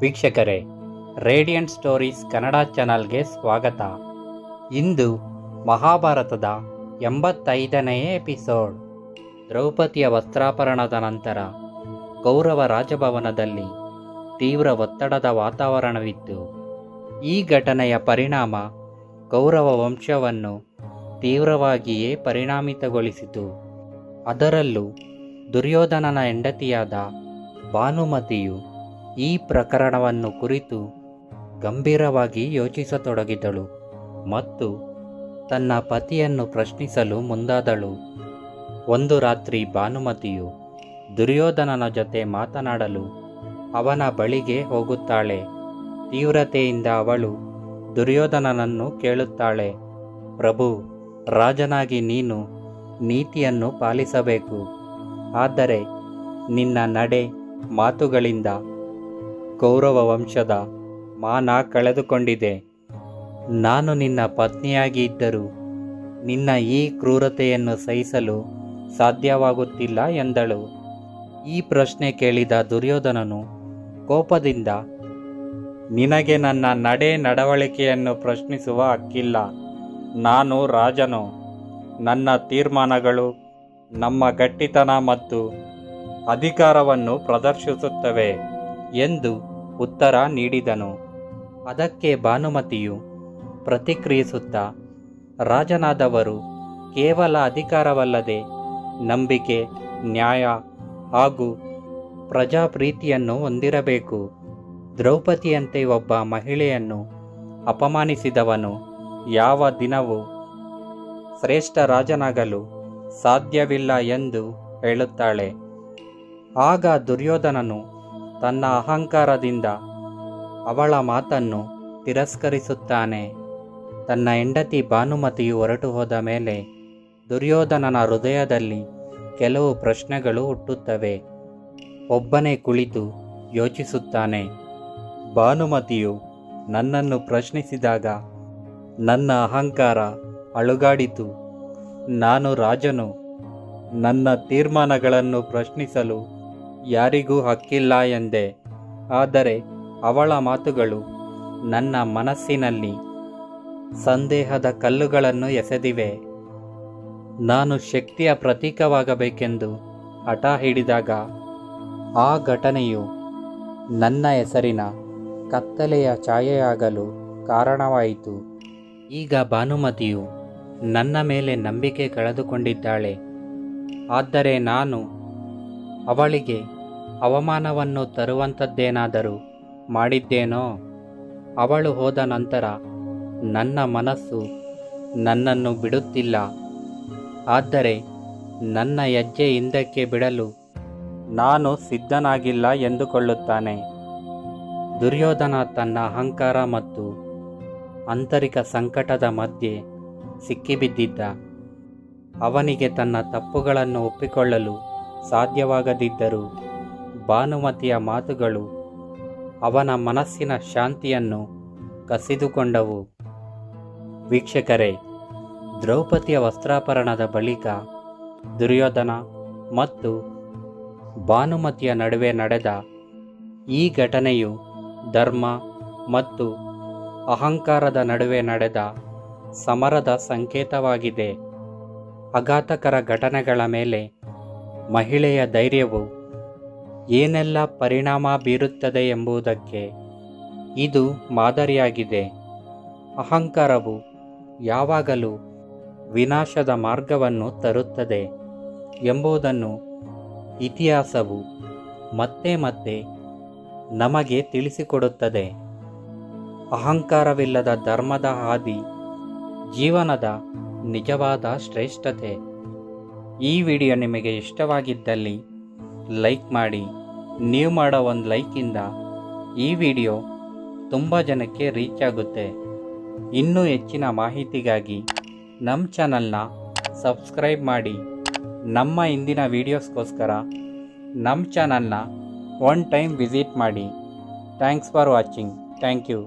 ವೀಕ್ಷಕರೇ, radiant stories Kannada ಚಾನಲ್ಗೆ ಸ್ವಾಗತ. ಇಂದು ಮಹಾಭಾರತದ ಎಂಬತ್ತೈದನೆಯ ಎಪಿಸೋಡ್. ದ್ರೌಪದಿಯ ವಸ್ತ್ರಾಪರಣದ ನಂತರ ಕೌರವ ರಾಜಭವನದಲ್ಲಿ ತೀವ್ರ ಒತ್ತಡದ ವಾತಾವರಣವಿತ್ತು. ಈ ಘಟನೆಯ ಪರಿಣಾಮ ಕೌರವ ವಂಶವನ್ನು ತೀವ್ರವಾಗಿಯೇ ಪರಿಣಾಮಿತಗೊಳಿಸಿತು. ಅದರಲ್ಲೂ ದುರ್ಯೋಧನನ ಹೆಂಡತಿಯಾದ ಭಾನುಮತಿಯು ಈ ಪ್ರಕರಣವನ್ನು ಕುರಿತು ಗಂಭೀರವಾಗಿ ಯೋಚಿಸತೊಡಗಿದಳು ಮತ್ತು ತನ್ನ ಪತಿಯನ್ನು ಪ್ರಶ್ನಿಸಲು ಮುಂದಾದಳು. ಒಂದು ರಾತ್ರಿ ಭಾನುಮತಿಯು ದುರ್ಯೋಧನನ ಜೊತೆ ಮಾತನಾಡಲು ಅವನ ಬಳಿಗೆ ಹೋಗುತ್ತಾಳೆ. ತೀವ್ರತೆಯಿಂದ ಅವಳು ದುರ್ಯೋಧನನನ್ನು ಕೇಳುತ್ತಾಳೆ, ಪ್ರಭು, ರಾಜನಾಗಿ ನೀನು ನೀತಿಯನ್ನು ಪಾಲಿಸಬೇಕು. ಆದರೆ ನಿನ್ನ ನಡೆ ಮಾತುಗಳಿಂದ ಕೌರವ ವಂಶದ ಮಾನ ಕಳೆದುಕೊಂಡಿದೆ. ನಾನು ನಿನ್ನ ಪತ್ನಿಯಾಗಿ ಇದ್ದರೂ ನಿನ್ನ ಈ ಕ್ರೂರತೆಯನ್ನು ಸಹಿಸಲು ಸಾಧ್ಯವಾಗುತ್ತಿಲ್ಲ ಎಂದಳು. ಈ ಪ್ರಶ್ನೆ ಕೇಳಿದ ದುರ್ಯೋಧನನು ಕೋಪದಿಂದ, ನಿನಗೆ ನನ್ನ ನಡೆ ನಡವಳಿಕೆಯನ್ನು ಪ್ರಶ್ನಿಸುವ ಹಕ್ಕಿಲ್ಲ. ನಾನು ರಾಜನು. ನನ್ನ ತೀರ್ಮಾನಗಳು ನಮ್ಮ ಗಟ್ಟಿತನ ಮತ್ತು ಅಧಿಕಾರವನ್ನು ಪ್ರದರ್ಶಿಸುತ್ತವೆ ಎಂದು ಉತ್ತರ ನೀಡಿದನು. ಅದಕ್ಕೆ ಭಾನುಮತಿಯು ಪ್ರತಿಕ್ರಿಯಿಸುತ್ತಾ, ರಾಜನಾದವರು ಕೇವಲ ಅಧಿಕಾರವಲ್ಲದೆ ನಂಬಿಕೆ, ನ್ಯಾಯ ಹಾಗೂ ಪ್ರಜಾಪ್ರೀತಿಯನ್ನು ಹೊಂದಿರಬೇಕು. ದ್ರೌಪದಿಯಂತೆ ಒಬ್ಬ ಮಹಿಳೆಯನ್ನು ಅಪಮಾನಿಸಿದವನು ಯಾವ ದಿನವೂ ಶ್ರೇಷ್ಠ ರಾಜನಾಗಲು ಸಾಧ್ಯವಿಲ್ಲ ಎಂದು ಹೇಳುತ್ತಾಳೆ. ಆಗ ದುರ್ಯೋಧನನು ತನ್ನ ಅಹಂಕಾರದಿಂದ ಅವಳ ಮಾತನ್ನು ತಿರಸ್ಕರಿಸುತ್ತಾನೆ. ತನ್ನ ಹೆಂಡತಿ ಭಾನುಮತಿಯು ಹೊರಟು ಹೋದ ಮೇಲೆ ದುರ್ಯೋಧನನ ಹೃದಯದಲ್ಲಿ ಕೆಲವು ಪ್ರಶ್ನೆಗಳು ಹುಟ್ಟುತ್ತವೆ. ಒಬ್ಬನೇ ಕುಳಿತು ಯೋಚಿಸುತ್ತಾನೆ. ಭಾನುಮತಿಯು ನನ್ನನ್ನು ಪ್ರಶ್ನಿಸಿದಾಗ ನನ್ನ ಅಹಂಕಾರ ಅಳುಗಾಡಿತು ನಾನು ರಾಜನು. ನನ್ನ ತೀರ್ಮಾನಗಳನ್ನು ಪ್ರಶ್ನಿಸಲು ಯಾರಿಗೂ ಹಕ್ಕಿಲ್ಲ ಎಂದೆ. ಆದರೆ ಅವಳ ಮಾತುಗಳು ನನ್ನ ಮನಸ್ಸಿನಲ್ಲಿ ಸಂದೇಹದ ಕಲ್ಲುಗಳನ್ನು ಎಸೆದಿವೆ. ನಾನು ಶಕ್ತಿಯ ಪ್ರತೀಕವಾಗಬೇಕೆಂದು ಹಠ ಹಿಡಿದಾಗ ಆ ಘಟನೆಯು ನನ್ನ ಹೆಸರಿನ ಕತ್ತಲೆಯ ಛಾಯೆಯಾಗಲು ಕಾರಣವಾಯಿತು. ಈಗ ಭಾನುಮತಿಯು ನನ್ನ ಮೇಲೆ ನಂಬಿಕೆ ಕಳೆದುಕೊಂಡಿದ್ದಾಳೆ. ಆದರೆ ನಾನು ಅವಳಿಗೆ ಅವಮಾನವನ್ನು ತರುವಂಥದ್ದೇನಾದರೂ ಮಾಡಿದ್ದೇನೋ? ಅವಳು ಹೋದ ನಂತರ ನನ್ನ ಮನಸ್ಸು ನನ್ನನ್ನು ಬಿಡುತ್ತಿಲ್ಲ. ಆದರೆ ನನ್ನ ಹೆಜ್ಜೆ ಹಿಂದಕ್ಕೆ ಬಿಡಲು ನಾನು ಸಿದ್ಧನಾಗಿಲ್ಲ ಎಂದುಕೊಳ್ಳುತ್ತಾನೆ. ದುರ್ಯೋಧನ ತನ್ನ ಅಹಂಕಾರ ಮತ್ತು ಆಂತರಿಕ ಸಂಕಟದ ಮಧ್ಯೆ ಸಿಕ್ಕಿಬಿದ್ದಿದ್ದ. ಅವನಿಗೆ ತನ್ನ ತಪ್ಪುಗಳನ್ನು ಒಪ್ಪಿಕೊಳ್ಳಲು ಸಾಧ್ಯವಾಗದಿದ್ದರೂ ಭಾನುಮತಿಯ ಮಾತುಗಳು ಅವನ ಮನಸ್ಸಿನ ಶಾಂತಿಯನ್ನು ಕಸಿದುಕೊಂಡವು. ವೀಕ್ಷಕರೇ, ದ್ರೌಪದಿಯ ವಸ್ತ್ರಾಪರಣದ ಬಳಿಕ ದುರ್ಯೋಧನ ಮತ್ತು ಭಾನುಮತಿಯ ನಡುವೆ ನಡೆದ ಈ ಘಟನೆಯು ಧರ್ಮ ಮತ್ತು ಅಹಂಕಾರದ ನಡುವೆ ನಡೆದ ಸಮರದ ಸಂಕೇತವಾಗಿದೆ. ಆಘಾತಕರ ಘಟನೆಗಳ ಮೇಲೆ ಮಹಿಳೆಯ ಧೈರ್ಯವು ಏನೆಲ್ಲ ಪರಿಣಾಮ ಬೀರುತ್ತದೆ ಎಂಬುದಕ್ಕೆ ಇದು ಮಾದರಿಯಾಗಿದೆ. ಅಹಂಕಾರವು ಯಾವಾಗಲೂ ವಿನಾಶದ ಮಾರ್ಗವನ್ನು ತರುತ್ತದೆ ಎಂಬುದನ್ನು ಇತಿಹಾಸವು ಮತ್ತೆ ಮತ್ತೆ ನಮಗೆ ತಿಳಿಸಿಕೊಡುತ್ತದೆ. ಅಹಂಕಾರವಿಲ್ಲದ ಧರ್ಮದ ಹಾದಿ ಜೀವನದ ನಿಜವಾದ ಶ್ರೇಷ್ಠತೆ. ಈ ವಿಡಿಯೋ ನಿಮಗೆ ಇಷ್ಟವಾಗಿದ್ದಲ್ಲಿ ಲೈಕ್ ಮಾಡಿ. ನೀವು ಮಾಡೋ ಒಂದು ಲೈಕಿಂದ ಈ ವಿಡಿಯೋ ತುಂಬ ಜನಕ್ಕೆ ರೀಚ್ ಆಗುತ್ತೆ. ಇನ್ನೂ ಹೆಚ್ಚಿನ ಮಾಹಿತಿಗಾಗಿ ನಮ್ಮ ಚಾನಲ್ನ ಸಬ್ಸ್ಕ್ರೈಬ್ ಮಾಡಿ. ನಮ್ಮ ಇಂದಿನ ವೀಡಿಯೋಸ್ಗೋಸ್ಕರ ನಮ್ಮ ಚಾನಲ್ನ ಒನ್ ಟೈಮ್ ವಿಸಿಟ್ ಮಾಡಿ. Thanks for watching. Thank you.